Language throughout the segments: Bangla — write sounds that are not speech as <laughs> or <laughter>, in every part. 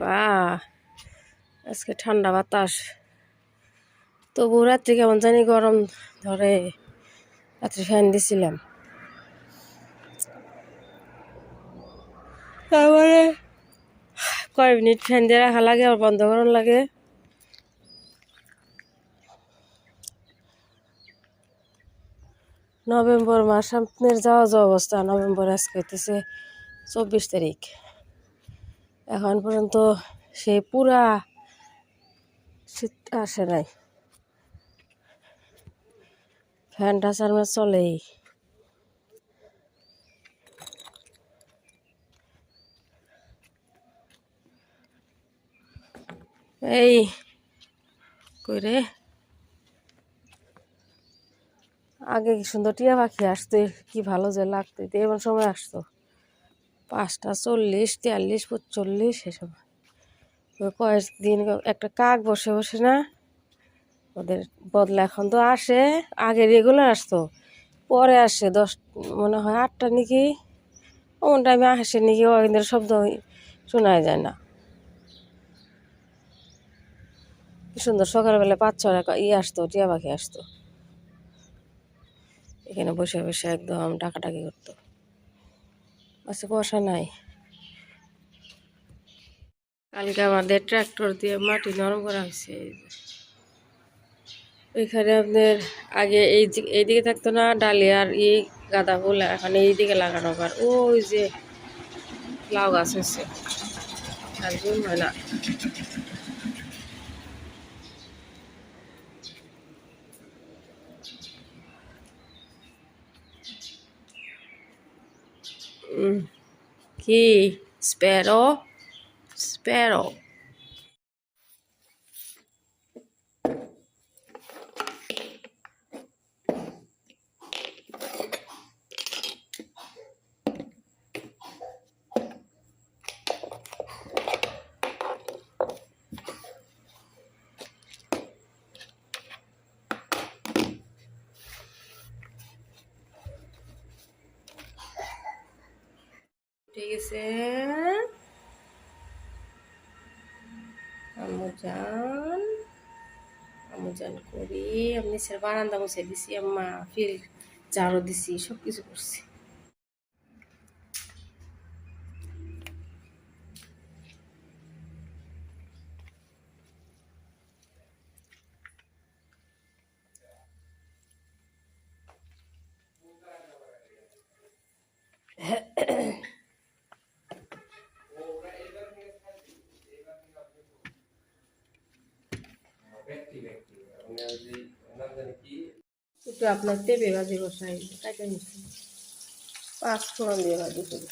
বাবা, আজকে ঠান্ডা বাতাস। তবু রাত্রি কেমন জানি গরম ধরে রাত্রি ফ্যান দিছিলাম। তারপরে কয় মিনিট ফ্যান দিয়ে রাখা লাগে আর বন্ধ করার লাগে। নভেম্বর মাস আপনার যাওয়া যাওয়া অবস্থা নভেম্বর আজকে হইতেছে চব্বিশ তারিখ। এখন পর্যন্ত সে পুরা শীত আসে নাই। ফ্যানটা চালানো চলেই। এই কই রে আগে কি সুন্দর টিয়া পাখি আসতো, কি ভালো যে লাগতো এমন সময় আসতো। পাঁচটা, চল্লিশ, তিয়াল্লিশ পঁচল্লিশ এসব। কয়েকদিন একটা কাক বসে বসে না, ওদের বদলা এখন তো আসে, আগে রেগুলার আসতো, পরে আসে, দশ, মনে হয় আটটা নাকি ওমন টাইমে আসে নাকি ওদের শব্দ শোনাই যায় না। সুন্দর, সকালবেলা পাঁচ ছটা ই আসতো, টিয়া পাখি আসতো। এখানে বসে বসে একদম ডাকাডাকি করতো। আচ্ছা বসা নাই। কালকে আমাদের ট্র্যাক্টর দিয়ে মাটি নরম করা হয়েছে। ওইখানে আপনার আগে এই এইদিকে থাকতো না ডালিয়ার এই গাঁদা ফুল, এখন এইদিকে লাগানো আর ওই যে লাউ গাছ হয়েছে। আর না। he sparrow sparrow ঠিক আছে আমুজান আমুজান করি, আমি বারান্দা মুছে দিছি, আম্মা ফিল ঝাড়ু দিছি সব কিছু করছি। একটু আপনার তেপে ভাজি বসাই কাটে নিচ্ছি পাঁচ ফোড়ন দিয়ে ভাজি করি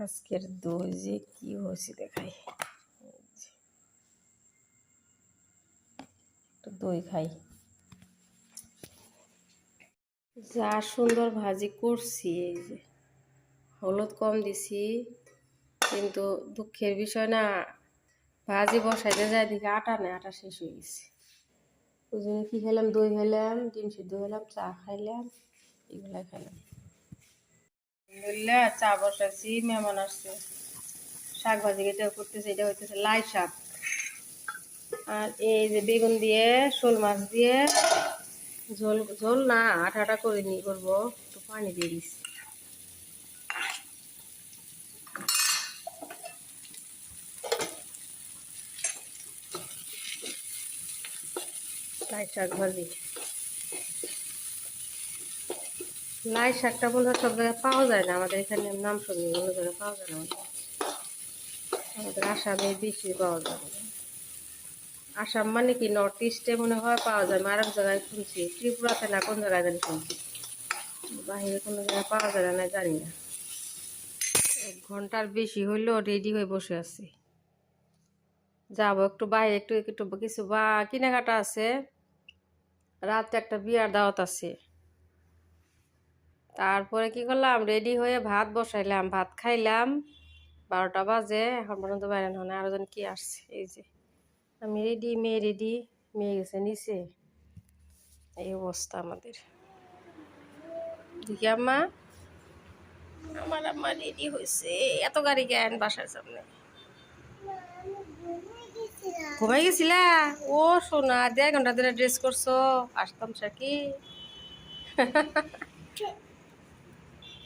আজকের দই যে কি হয়েছে দেখাই। দই খাই। যা সুন্দর ভাজি করছি, এই যে হলুদ কম দিছি, কিন্তু দুঃখের বিষয় না, ভাজি বসাইতে যাই দেখি আটা নেই আটা শেষ হয়ে গেছে। ওই জন্য কী খেলাম? দই খেলাম, ডিম সিদ্ধ খেলাম চা খাইলাম এগুলা খেলাম আলহামদুলিল্লাহ চা বসাইছি মেহমান আসছে। শাক ভাজি যেটা করতেছে, এটা হইতেছে লাই শাক। আর এই যে বেগুন দিয়ে, শোল মাছ দিয়ে, ঝোল ঝোল না আটা করে নিয়ে করব, একটু পানি দিয়ে দিচ্ছি। লাই শাক ভাজি লাই শাকটা হয় সব জায়গায় পাওয়া যায় না। আমাদের এখানে নাম শুনি অন্য জায়গায় পাওয়া যায় না আমাদের। আমাদের আসামে বেশি পাওয়া যায় না। আসাম মানে কি? নর্থ ইস্টে মনে হয় পাওয়া যায় আমি আরেক জায়গায় শুনছি। ত্রিপুরাতে না কোন জায়গায় জানি শুনছি? বাহিরে কোনো জায়গায় পাওয়া যায় না, জানি না। এক ঘণ্টার বেশি হইলেও রেডি হয়ে বসে আছি। যাব একটু বাইরে, একটু একটু কিছু বা কেনাকাটা আছে। রাতে একটা বিয়ার দাওয়াত আছে। তারপরে কি করলাম? রেডি হয়ে ভাত বসাইলাম। ভাত খাইলাম। বারোটা বাজে। এখন পর্যন্ত বাইরে হয়। আরও জন কি আসছে? এই যে, আমি রেডি, মেয়ে রেডি। মেয়ে গেছে নিচে। এই অবস্থা আমাদের। দেখি আম্মা। আমার আম্মা রেডি হয়েছে এত গাড়ি কেন বাসার সামনে? ঘুমাই গেছিলা? ও সোনা দেড় ঘণ্টা ধরে ড্রেস করছ। আসতাম সাকি। <laughs>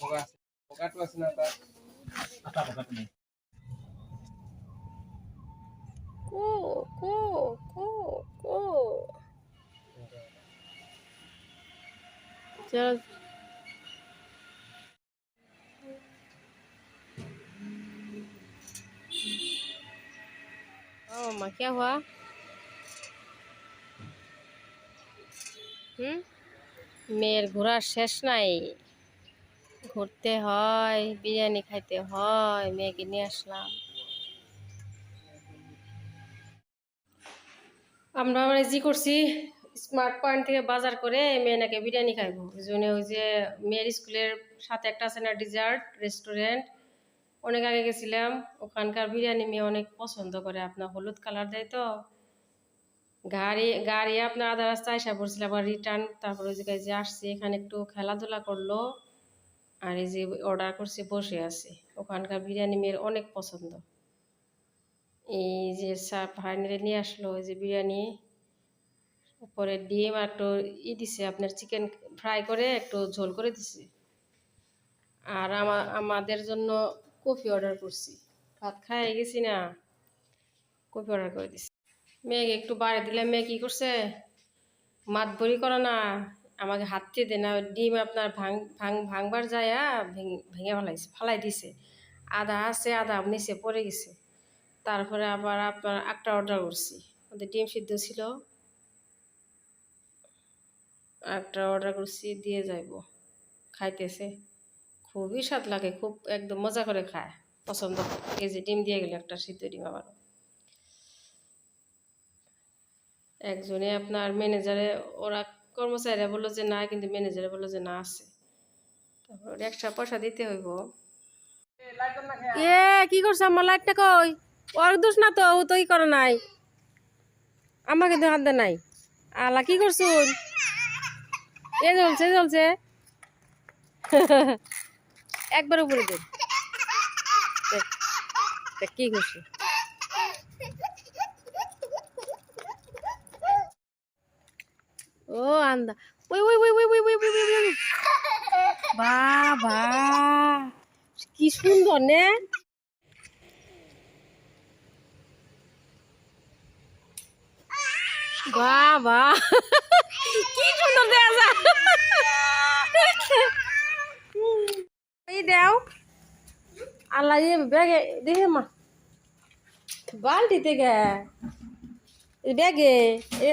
পোকা আছে পোকাটো আছে না তার আটা क्या हुआ मेर शेष नहीं ঘুরতে হয়, বিরিয়ানি খাইতে হয় মেয়েকে নিয়ে আসলাম। আমরা আমরা জি করছি স্মার্ট পয়েন্ট থেকে বাজার করে মেয়ে নাকি বিরিয়ানি খাইবো। ওই জন্য ওই যে মেয়ের স্কুলের সাথে একটা আছে না ডিজার্ট রেস্টুরেন্ট অনেক আগে গেছিলাম, ওখানকার বিরিয়ানি মেয়ে অনেক পছন্দ করে। আপনার হলুদ কালার দেয় তো। গাড়ি গাড়ি আপনার আধা রাস্তা আসা পড়ছিল, আবার রিটার্ন তারপরে ওই জায়গায় যে আসছি, এখানে একটু খেলাধুলা করল। আর এই যে অর্ডার করছে বসে আছে। ওখানকার বিরিয়ানি মেয়ের অনেক পছন্দ। এই যে সাপ ভাইনেরে নিয়ে আসলো যে বিরিয়ানি। উপরে ডিম আর একটু ই দিছে, আপনার চিকেন ফ্রাই করে একটু ঝোল করে দিছে। আর আমা, আমাদের জন্য কফি অর্ডার করছি। ভাত খাই গেছি না, কফি অর্ডার করে দিছি। মেয়েকে একটু বাড়ি দিলে মেয়ে কী করছে? মাত বড়ি করে না। আমাকে হাত দিয়ে দে না, ডিম আপনার ভাং ভাং ভাঙবার যায় ভেঙে ফেলাইছে, ফালাই দিছে। আধা আছে আধা নিচে পড়ে গেছে। তারপরে আবার আপনার একটা অর্ডার করছি। ওদের ডিম সিদ্ধ ছিল। একটা অর্ডার করছি, দিয়ে যাইব। খাইতেছে। খুবই স্বাদ লাগে, খুব একদম মজা করে খায়। পছন্দ কেজি ডিম দিয়ে গেল একটা সিদ্ধ ডিম আবার একজনে আপনার ম্যানেজারে ওরা কর্মচারীরা বলল যে না, কিন্তু ম্যানেজারে বলল যে না আছে। তারপর এক্সট্রা পয়সা দিতে হইব। এ, কি করছে আমার লাইটটা কই? ওর দোষ না তো, ও তো ই করে নাই। আমাকে তো হাত নাই। আলা, কি করছুন এ জ্বলছে জ্বলছে। একবার উপরে দেখ, কি করছে? ও, আন্দা। ওই ওই ওই ওই ওই ওই ওই ওই ওই বাবা। কি সুন্দর, নে। বাবা। কি সুন্দর দেখা যায়। এই দেও। আল্লাহ ব্যাগে, দেখে মা। বালতিতে গে। ব্যাগে, এই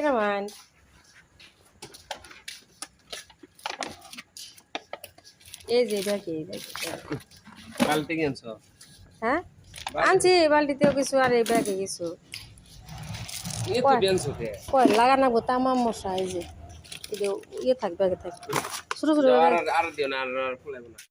এই যে এটা কি? বালতি কিনছো? হ্যাঁ? আনছি বালতিতেও কিছু আর এই ব্যাগে কিছু। তে কয়? লাগা নাকবো তামাম মশা এই যে। ইয়ে থাকবে আগে থাকবে ছোটো ছোটো আর দিও না আর ফুলাইব না।